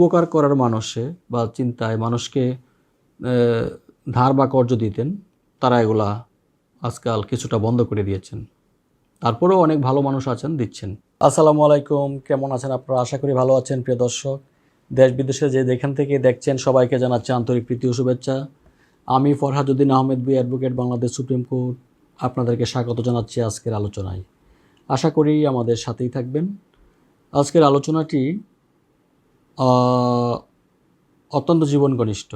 উপকার করার মানুষে বা চিন্তায় মানুষকে ধার বা কর্জ দিতেন, তারা এগুলা আজকাল কিছুটা বন্ধ করে দিয়েছেন। তারপরেও অনেক ভালো মানুষ আছেন, দিচ্ছেন। আসসালামু আলাইকুম, কেমন আছেন আপনারা? আশা করি ভালো আছেন, প্রিয় দর্শক। দেশ বিদেশে যে যেখান থেকে দেখছেন, সবাইকে জানাচ্ছি আন্তরিক প্রীতি ও শুভেচ্ছা। আমি Farhaduddin Ahmed, B advocate, Bangladesh supreme court. আপনাদেরকে স্বাগত জানাচ্ছি আজকের আলোচনায়। আশা করি আমাদের সাথেই থাকবেন। আজকের আলোচনাটি অত্যন্ত জীবন ঘনিষ্ঠ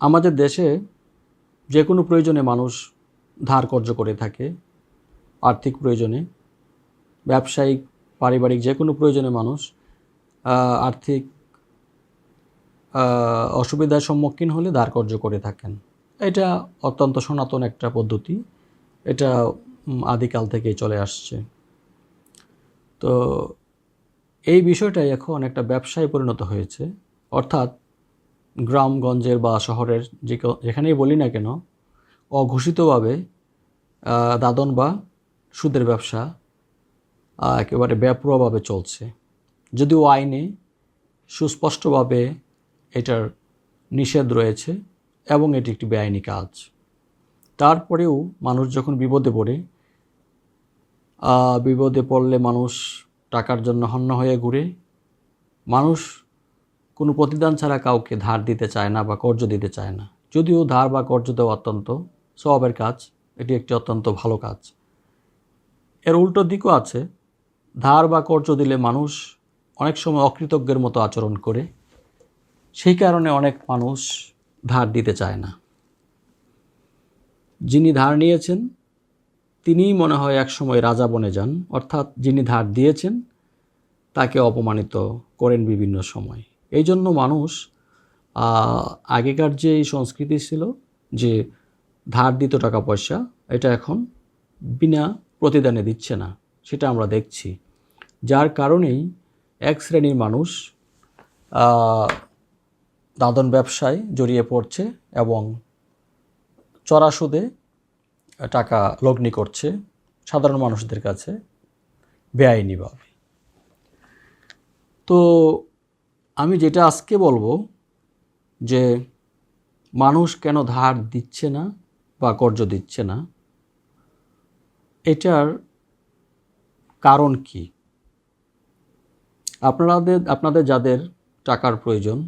আমাদের দেশে যে কোনো প্রয়োজনে মানুষ ধার কর্য করে থাকে, আর্থিক প্রয়োজনে, ব্যবসায়িক, পারিবারিক যে কোনো প্রয়োজনে মানুষ আর্থিক অসুবিধার সম্মুখীন হলে ধার কর্য করে থাকেন। এটা অত্যন্ত সনাতন একটা পদ্ধতি। এটা আদিকাল থেকেই চলে আসছে। তো এই বিষয়টাই এখন একটা ব্যবসায় পরিণত হয়েছে। অর্থাৎ গ্রামগঞ্জের বা শহরের যে যেখানেই বলি না কেন, অঘোষিতভাবে দাদন বা সুদের ব্যবসা একেবারে ব্যাপরোয়াভাবে চলছে। যদিও আইনে সুস্পষ্টভাবে এটার নিষেধ রয়েছে এবং এটি একটি বেআইনি কাজ। তারপরেও মানুষ যখন বিপদে পড়ে বিপদে পড়লে মানুষ টাকার জন্য হন্য হয়ে ঘুরে। মানুষ কোনো প্রতিদান ছাড়া কাউকে ধার দিতে চায় না বা কর্জ দিতে চায় না। যদিও ধার বা কর্জ দেওয়া অত্যন্ত স্বভাবের কাজ, এটি একটি অত্যন্ত ভালো কাজ। এর উল্টো দিকও আছে, ধার বা কর্জ দিলে মানুষ অনেক সময় অকৃতজ্ঞের মতো আচরণ করে, সেই কারণে অনেক মানুষ ধার দিতে চায় না। যিনি ধার নিয়েছেন, তিনিই মনে হয় একসময় রাজা বনে যান, অর্থাৎ যিনি ধার দিয়েছেন তাকে অপমানিত করেন বিভিন্ন সময়। এই জন্য মানুষ আগেকার যে সংস্কৃতি ছিল যে ধার দিত টাকা পয়সা, এটা এখন বিনা প্রতিদানে দিচ্ছে না, সেটা আমরা দেখছি। যার কারণেই এক শ্রেণির মানুষ দাদন ব্যবসায় জড়িয়ে পড়ছে এবং চড়া সুদে টাকা লগ্নি করছে সাধারণ মানুষদের কাছে বেআইনিভাবে। তো আমি যেটা আজকে বলব যে মানুষ কেন ধার দিচ্ছে না বা কর্য দিচ্ছে না, এটার কারণ কি? আপনাদের আপনাদের যাদের টাকার প্রয়োজন,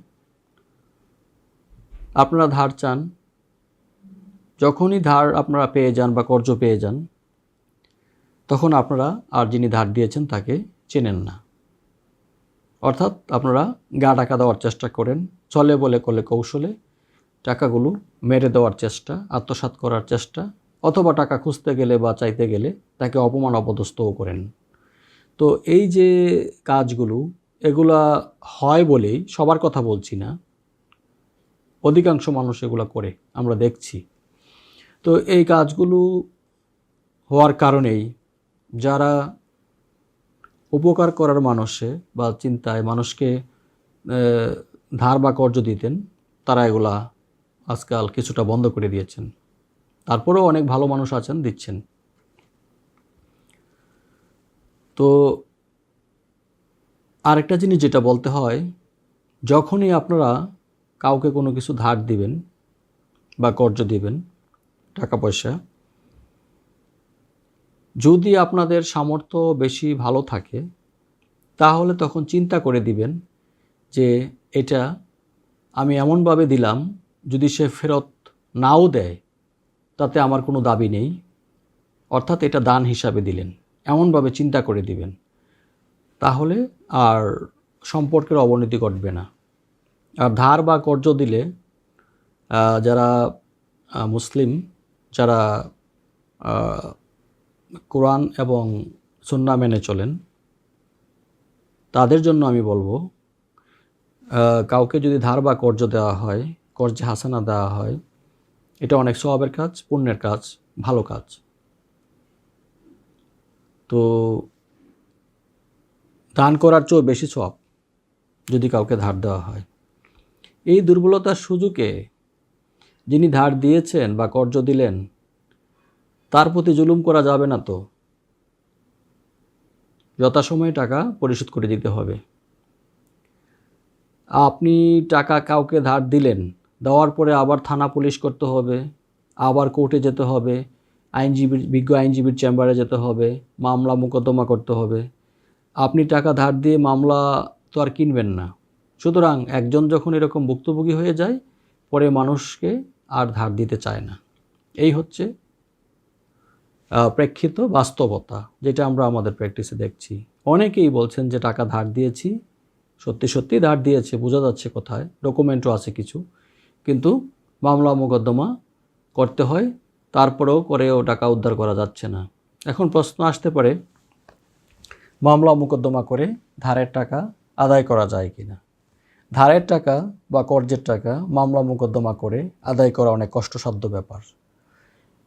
আপনারা ধার চান, যখনই ধার আপনারা পেয়ে যান বা কর্জ পেয়ে যান, তখন আপনারা আর যিনি ধার দিয়েছেন তাকে চেনেন না। অর্থাৎ আপনারা গা টাকা দেওয়ার চেষ্টা করেন, চলে বলে কলে কৌশলে টাকাগুলো মেরে দেওয়ার চেষ্টা, আত্মসাৎ করার চেষ্টা, অথবা টাকা খুঁজতে গেলে বা চাইতে গেলে তাকে অপমান অপদস্থও করেন। তো এই যে কাজগুলো, এগুলা হয় বলেই সবার কথা বলছি না, অধিকাংশ মানুষ এগুলো করে, আমরা দেখছি। তো এই কাজগুলো হওয়ার কারণেই যারা উপকার করার মানুষে বা চিন্তায় মানুষকে ধার বা কর্য দিতেন, তারা এগুলা আজকাল কিছুটা বন্ধ করে দিয়েছেন। তারপরেও অনেক ভালো মানুষ আছেন, দিচ্ছেন। তো আরেকটা জিনিস যেটা বলতে হয়, যখনই আপনারা কাউকে কোনো কিছু ধার দিবেন বা কর্য দিবেন, টাকা পয়সা যদি আপনাদের সামর্থ্য বেশি ভালো থাকে, তাহলে তখন চিন্তা করে দিবেন যে এটা আমি এমনভাবে দিলাম, যদি সে ফেরত নাও দেয়, তাতে আমার কোনো দাবি নেই। অর্থাৎ এটা দান হিসাবে দিলেন। এমনভাবে চিন্তা করে দিবেন। তাহলে আর সম্পর্কের অবনতি ঘটবে না। আর ধার বা কর্য দিলে যারা মুসলিম, যারা কোরআন এবং সুন্না মেনে চলেন। তাদের জন্য আমি বলব কাউকে যদি ধার বা কর্জ দেওয়া হয়, কর্জে হাসানা দেওয়া হয়, এটা অনেক স্বভাবের কাজ, পুণ্যের কাজ, ভালো কাজ। তো দান করার চেয়েও বেশি সব যদি কাউকে ধার দেওয়া হয়। এই দুর্বলতার সুযোগে যিনি ধার দিয়েছেন বা কর্জ দিলেন তার প্রতি জুলুম করা যাবে না তো? যথাসময়ে টাকা পরিশোধ করে দিতে হবে। আপনি টাকা কাউকে ধার দিলেন, দেওয়ার পরে আবার থানা পুলিশ করতে হবে, আবার কোর্টে যেতে হবে, আইনজীবীর, বিজ্ঞ আইনজীবীর চেম্বারে যেতে হবে, মামলা মোকদ্দমা করতে হবে। আপনি টাকা ধার দিয়ে মামলা তো আর কিনবেন না। সুতরাং একজন যখন এরকম ভুক্তভোগী হয়ে যায়, পরে মানুষকে আর ধার দিতে চায় না। এই হচ্ছে প্রেক্ষিত বাস্তবতা, যেটা আমরা আমাদের প্র্যাকটিসে দেখছি। অনেকেই বলছেন যে টাকা ধার দিয়েছি, সত্যি সত্যি ধার দিয়েছে, বোঝা যাচ্ছে কোথায় ডকুমেন্টও আছে কিছু, কিন্তু মামলা মোকদ্দমা করতে হয়, তারপরেও করেও টাকা উদ্ধার করা যাচ্ছে না। এখন প্রশ্ন আসতে পারে, মামলা মোকদ্দমা করে ধারের টাকা আদায় করা যায় কি না ধারের টাকা বা কর্জের টাকা মামলা মোকদ্দমা করে আদায় করা অনেক কষ্টসাধ্য ব্যাপার।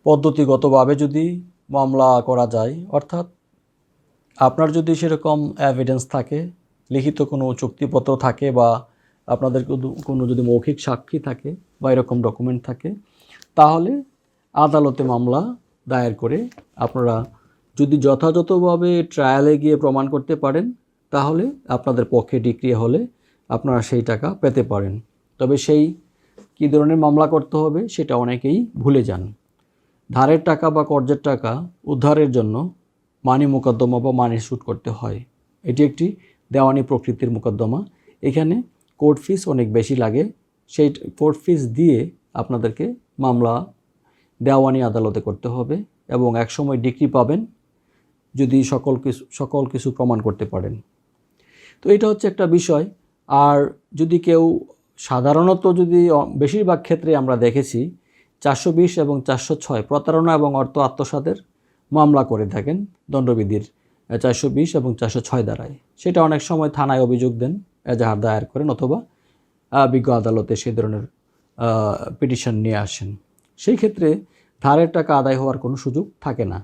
পদ্ধতিগতভাবে যদি মামলা করা যায়। অর্থাৎ আপনার যদি সেরকম এভিডেন্স থাকে, লিখিত কোনো চুক্তিপত্র থাকে বা আপনাদের কোনো- কোনো যদি মৌখিক সাক্ষী থাকে বা এরকম ডকুমেন্ট থাকে, তাহলে আদালতে মামলা দায়ের করে আপনারা যদি যথাযথভাবে ট্রায়ালে গিয়ে প্রমাণ করতে পারেন, তাহলে আপনাদের পক্ষে ডিক্রি হলে আপনারা সেই টাকা পেতে পারেন। তবে সেই কী ধরনের মামলা করতে হবে, সেটা অনেকেই ভুলে যান। ধারের টাকা বা কর্জের টাকা উদ্ধারের জন্য মানি মোকদ্দমা বা মানি শ্যুট করতে হয়। এটি একটি দেওয়ানি প্রকৃতির মোকদ্দমা। এখানে কোর্ট ফিস অনেক বেশি লাগে। সেই কোর্ট ফিস দিয়ে আপনাদেরকে মামলা দেওয়ানি আদালতে করতে হবে এবং একসময় ডিগ্রি পাবেন যদি সকল কিছু সকল কিছু প্রমাণ করতে পারেন। তো এটা হচ্ছে একটা বিষয়। আর যদি কেউ সাধারণত যদি বেশিরভাগ ক্ষেত্রে আমরা দেখেছি চারশো বিশ এবং চারশো ছয় প্রতারণা এবং অর্থ আত্মসাতের মামলা করে থাকেন দণ্ডবিধির চারশো বিশ এবং চারশো ছয় দ্বারায় সেটা অনেক সময় থানায় অভিযোগ দেন এজাহার দায়ের করেন অথবা বিজ্ঞ আদালতে সেই ধরনের পিটিশন নিয়ে আসেন। সেই ক্ষেত্রে ধারের টাকা আদায় হওয়ার কোনো সুযোগ থাকে না।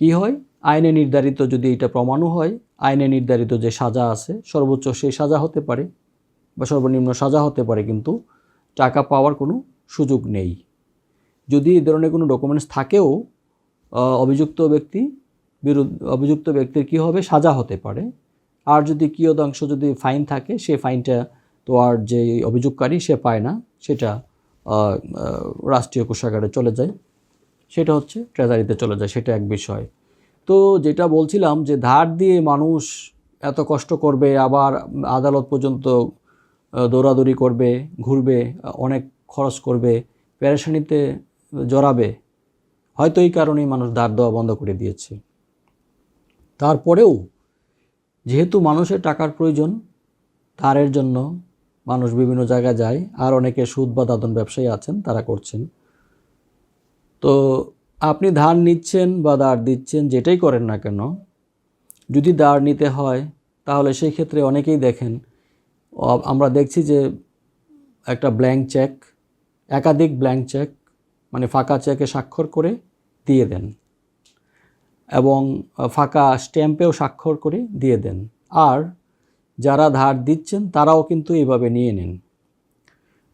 কি হয়? আইনে নির্ধারিত যদি এটা প্রমাণও হয়, আইনে নির্ধারিত যে সাজা আছে, সর্বোচ্চ সেই সাজা হতে পারে বা সর্বনিম্ন সাজা হতে পারে, কিন্তু টাকা পাওয়ার কোনো সুযোগ নেই। যদি এই ধরনের কোনো ডকুমেন্টস থাকেও অভিযুক্ত ব্যক্তি বিরুদ্ধ, অভিযুক্ত ব্যক্তির কী হবে? সাজা হতে পারে। আর যদি কিয়দাংশ যদি ফাইন থাকে, সে ফাইনটা তো আর যে অভিযোগকারী সে পায় না, সেটা রাষ্ট্রীয় কোষাগারে চলে যায়। সেটা হচ্ছে ট্রেজারিতে চলে যায়, সেটা এক বিষয়। তো যেটা বলছিলাম যে ধার দিয়ে মানুষ এত কষ্ট করবে, আবার আদালত পর্যন্ত দৌড়াদৌড়ি করবে, ঘুরবে অনেক খরচ করবে, পেরেশানিতে জড়াবে। হয়তো এই কারণেই মানুষ ধার দেওয়া বন্ধ করে দিয়েছে। তারপরেও যেহেতু মানুষের টাকার প্রয়োজন ধারের জন্য মানুষ বিভিন্ন জায়গায় যায়, আর অনেকে সুদ বা দাদন ব্যবসায়ী আছেন, তারা করছেন। তো আপনি ধার নিচ্ছেন বা ধার দিচ্ছেন, যেটাই করেন না কেন, যদি ধার নিতে হয়, তাহলে সেই ক্ষেত্রে অনেকেই দেখেন, আমরা দেখছি যে একটা ব্ল্যাঙ্ক চেক, একাধিক ব্ল্যাঙ্ক চেক মানে ফাঁকা চেকে স্বাক্ষর করে দিয়ে দেন এবং ফাঁকা স্ট্যাম্পেও স্বাক্ষর করে দিয়ে দেন। আর যারা ধার দিচ্ছেন তারাও কিন্তু এভাবে নিয়ে নেন।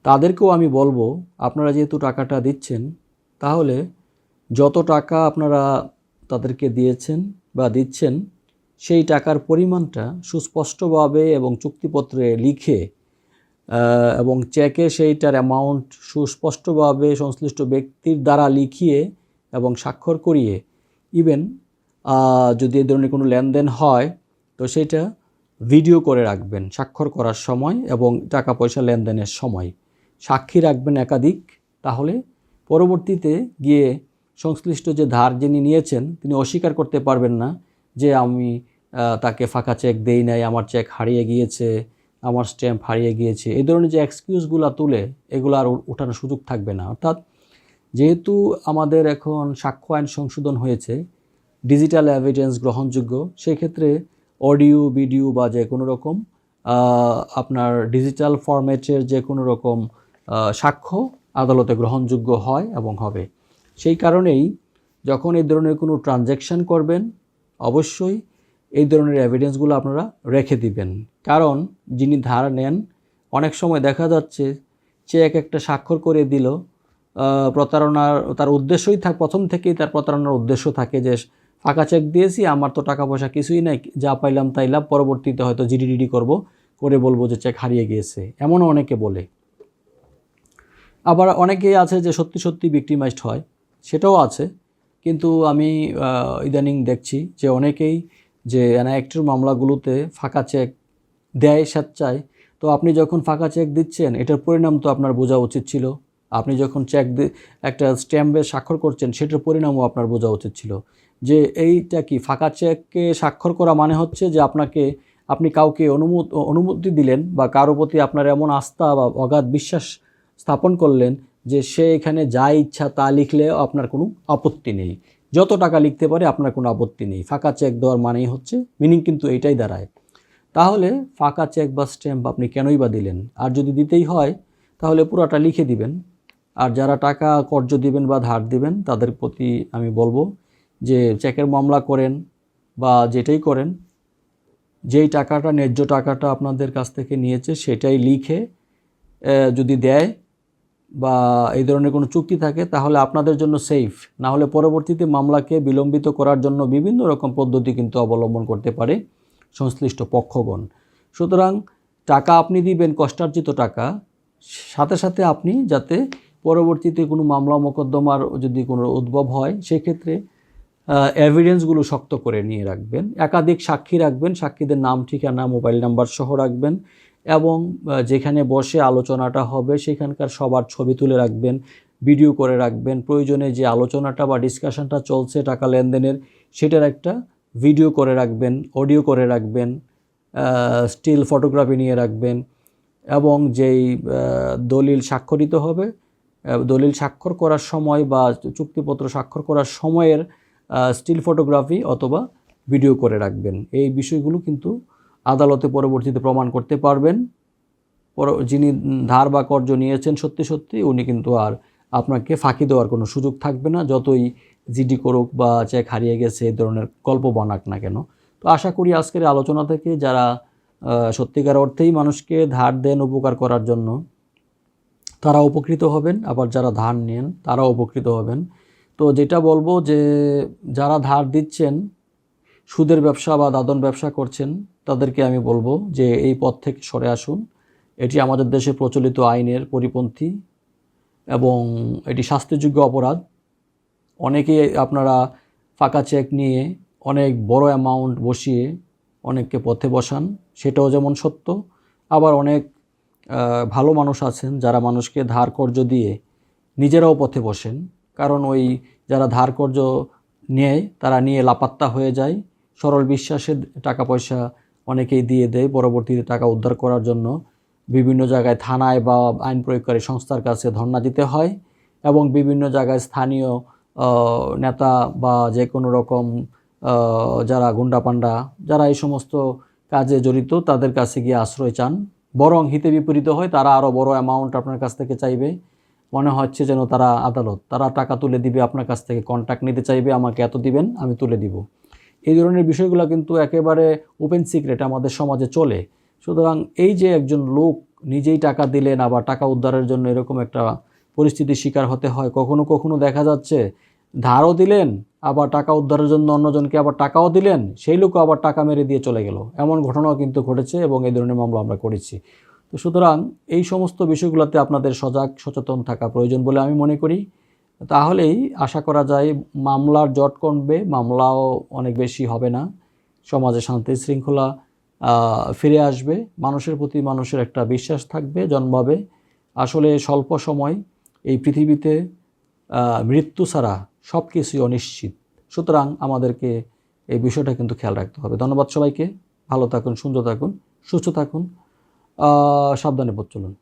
তাদেরকেও আমি বলব, আপনারা যেহেতু টাকাটা দিচ্ছেন, তাহলে যত টাকা আপনারা তাদেরকে দিয়েছেন বা দিচ্ছেন, সেই টাকার পরিমাণটা সুস্পষ্টভাবে এবং চুক্তিপত্রে লিখে এবং চেকে সেইটার অ্যামাউন্ট সুস্পষ্টভাবে সংশ্লিষ্ট ব্যক্তির দ্বারা লিখিয়ে এবং স্বাক্ষর করিয়ে ইভেন যদি এই ধরনের কোনো লেনদেন হয়, তো সেটা ভিডিও করে রাখবেন স্বাক্ষর করার সময় এবং টাকা পয়সা লেনদেনের সময়। সাক্ষী রাখবেন একাধিক, তাহলে পরবর্তীতে গিয়ে সংশ্লিষ্ট যে ধার যিনি নিয়েছেন, তিনি অস্বীকার করতে পারবেন না যে আমি তাকে ফাঁকা চেক দেই নাই, আমার চেক হারিয়ে গিয়েছে আমার স্ট্যাম্প হারিয়ে গিয়েছে। এই ধরনের যে এক্সকিউজগুলো তুলে, এগুলো আর ওঠানোর সুযোগ থাকবে না। অর্থাৎ যেহেতু আমাদের এখন সাক্ষ্য আইন সংশোধন হয়েছে ডিজিটাল এভিডেন্স গ্রহণযোগ্য, সেক্ষেত্রে অডিও ভিডিও বা যে কোনো রকম আপনার ডিজিটাল ফরম্যাটের যে কোনো রকম সাক্ষ্য আদালতে গ্রহণযোগ্য হয় এবং হবে। সেই কারণেই যখন এই ধরনের কোনো ট্রানজ্যাকশান করবেন, অবশ্যই এই ধরনের এভিডেন্সগুলো আপনারা রেখে দিবেন। কারণ যিনি ধার নেন, অনেক সময় দেখা যাচ্ছে চেক একটা স্বাক্ষর করে দিল প্রতারণার, তার উদ্দেশ্যই থাক, প্রথম থেকেই তার প্রতারণার উদ্দেশ্য থাকে যে, ফাঁকা চেক দিয়েছি, আমার তো টাকা পয়সা কিছুই নাই, যা পাইলাম তাই লাভ, পরবর্তীতে হয়তো জিডিডিডি করব, করে বলব যে চেক হারিয়ে গিয়েছে। এমনও অনেকে বলে। আবার অনেকেই আছে যে, সত্যি সত্যি ভিক্টিমাইজড হয়, সেটাও আছে। কিন্তু আমি ইদানিং দেখছি যে, অনেকেই যে এনআইএক্টের মামলাগুলোতে ফাঁকা চেক দেয় স্বেচ্ছায়, তো আপনি যখন ফাঁকা চেক দিচ্ছেন, এটার পরিণাম তো আপনার বোঝা উচিত ছিল। আপনি যখন চেক একটা স্ট্যাম্পে স্বাক্ষর করছেন, সেটার পরিণামও আপনার বোঝা উচিত ছিল। যে এইটা কি, ফাঁকা চেককে স্বাক্ষর করা মানে হচ্ছে যে আপনাকে, আপনি কাউকে অনুমতি অনুমতি দিলেন বা কারও প্রতি আপনার এমন আস্থা বা অগাধ বিশ্বাস স্থাপন করলেন যে সে এখানে যা ইচ্ছা তা লিখলেও আপনার কোনো আপত্তি নেই। যত টাকা লিখতে পারে আপনার কোনো আপত্তি নেই। ফাঁকা চেক দেওয়ার মানেই হচ্ছে মিনিং কিন্তু এইটাই দাঁড়ায়। তাহলে ফাঁকা চেক বা স্ট্যাম্প আপনি কেনই বা দিলেন? আর যদি দিতেই হয়, তাহলে পুরোটা লিখে দিবেন। আর যারা টাকা কর্য দিবেন বা ধার দিবেন, তাদের প্রতি আমি বলব যে চেকের মামলা করেন বা যেটাই করেন, যেই টাকাটা, ন্যায্য টাকাটা আপনাদের কাছ থেকে নিয়েছে, সেটাই লিখে যদি দেয় বা এই ধরনের কোনো চুক্তি থাকে, তাহলে আপনাদের জন্য সেফ না হলে পরবর্তীতে মামলাকে বিলম্বিত করার জন্য বিভিন্ন রকম পদ্ধতি কিন্তু অবলম্বন করতে পারে সংশ্লিষ্ট পক্ষগণ। সুতরাং টাকা আপনি দিবেন, কষ্টার্জিত টাকা, সাথে সাথে আপনি যাতে পরবর্তীতে কোনো মামলা মোকদ্দমার যদি কোনো উদ্ভব হয়, সেক্ষেত্রে এভিডেন্সগুলো শক্ত করে নিয়ে রাখবেন। একাধিক সাক্ষী রাখবেন, সাক্ষীদের নাম, ঠিকানা মোবাইল নাম্বার সহ রাখবেন। এবং যেখানে বসে আলোচনাটা হবে সেখানকার সবার ছবি তুলে রাখবেন ভিডিও করে রাখবেন। প্রয়োজনে যে আলোচনাটা বা ডিসকাশনটা চলছে টাকা লেনদেনের, সেটার একটা ভিডিও করে রাখবেন অডিও করে রাখবেন স্টিল ফটোগ্রাফি নিয়ে রাখবেন এবং যেই দলিল স্বাক্ষরিত হবে দলিল স্বাক্ষর করার সময় বা চুক্তিপত্র স্বাক্ষর করার সময়ের স্টিল ফটোগ্রাফি অথবা ভিডিও করে রাখবেন। এই বিষয়গুলো কিন্তু আদালতে পরবর্তীতে প্রমাণ করতে পারবেন। পর যিনি ধার বা কর্জ নিয়েছেন সত্যি সত্যি, উনি কিন্তু আর আপনাকে ফাঁকি দেওয়ার কোনো সুযোগ থাকবে না। যতই জিডি করুক বা চেক হারিয়ে গেছে এই ধরনের গল্প বানাক না কেন। তো আশা করি আজকের আলোচনা থেকে যারা সত্যিকার অর্থেই মানুষকে ধার দেন উপকার করার জন্য, তারা উপকৃত হবেন। আবার যারা ধার নেন, তারাও উপকৃত হবেন। তো যেটা বলব যে, যারা ধার দিচ্ছেন সুদের ব্যবসা বা দাদন ব্যবসা করছেন, তাদেরকে আমি বলব যে এই পথ থেকে সরে আসুন। এটি আমাদের দেশে প্রচলিত আইনের পরিপন্থী এবং এটি শাস্তিযোগ্য অপরাধ। অনেকে আপনারা ফাঁকা চেক নিয়ে অনেক বড় অ্যামাউন্ট বসিয়ে অনেককে পথে বসান, সেটাও যেমন সত্য। আবার অনেক ভালো মানুষ আছেন যারা মানুষকে ধার কর্য দিয়ে নিজেরাও পথে বসেন। কারণ ওই যারা ধার কর্য নেয়, তারা নিয়ে লাপাত্তা হয়ে যায়। সরল বিশ্বাসে টাকা পয়সা অনেকেই দিয়ে দেয় পরবর্তীতে টাকা উদ্ধার করার জন্য। বিভিন্ন জায়গায় থানায় বা আইন প্রয়োগকারী সংস্থার কাছে ধর্ণা দিতে হয় এবং বিভিন্ন জায়গায় স্থানীয় নেতা বা যে কোনো রকম যারা গুন্ডাপান্ডা যারা এই সমস্ত কাজে জড়িত তাদের কাছে গিয়ে আশ্রয় চান। বরং হিতে বিপরীত হয়, তারা আরও বড় অ্যামাউন্ট আপনার কাছ থেকে চাইবে। মনে হচ্ছে যেন তারা আদালত, তারা টাকা তুলে দিবে, আপনার কাছ থেকে কন্ট্যাক্ট নিতে চাইবে, আমাকে এত দিবেন, আমি তুলে দিব। এই ধরনের বিষয়গুলো কিন্তু একেবারে ওপেন সিক্রেট আমাদের সমাজে চলে। সুতরাং এই যে একজন লোক নিজেই টাকা দিলেন আবার টাকা উদ্ধারের জন্য এরকম একটা পরিস্থিতির শিকার হতে হয়, কখনো কখনো দেখা যাচ্ছে ধারও দিলেন, আবার টাকা উদ্ধারের জন্য অন্যজনকে আবার টাকাও দিলেন, সেই লোকও আবার টাকা মেরে দিয়ে চলে গেল। এমন ঘটনাও কিন্তু ঘটেছে এবং এই ধরনের মামলা আমরা করেছি। তো সুতরাং এই সমস্ত বিষয়গুলোতে আপনাদের সজাগ, সচেতন থাকা প্রয়োজন বলে আমি মনে করি। তাহলেই আশা করা যায় মামলার জট কমবে, মামলাও অনেক বেশি হবে না। সমাজে শান্তি শৃঙ্খলা ফিরে আসবে। মানুষের প্রতি মানুষের একটা বিশ্বাস থাকবে, জন্মাবে। আসলে স্বল্প সময় এই পৃথিবীতে মৃত্যু ছাড়া সব কিছুই অনিশ্চিত। সুতরাং আমাদেরকে এই বিষয়টা কিন্তু খেয়াল রাখতে হবে। ধন্যবাদ সবাইকে। ভালো থাকুন, সুন্দর থাকুন, সুস্থ থাকুন। সাবধানে পথ চলুন।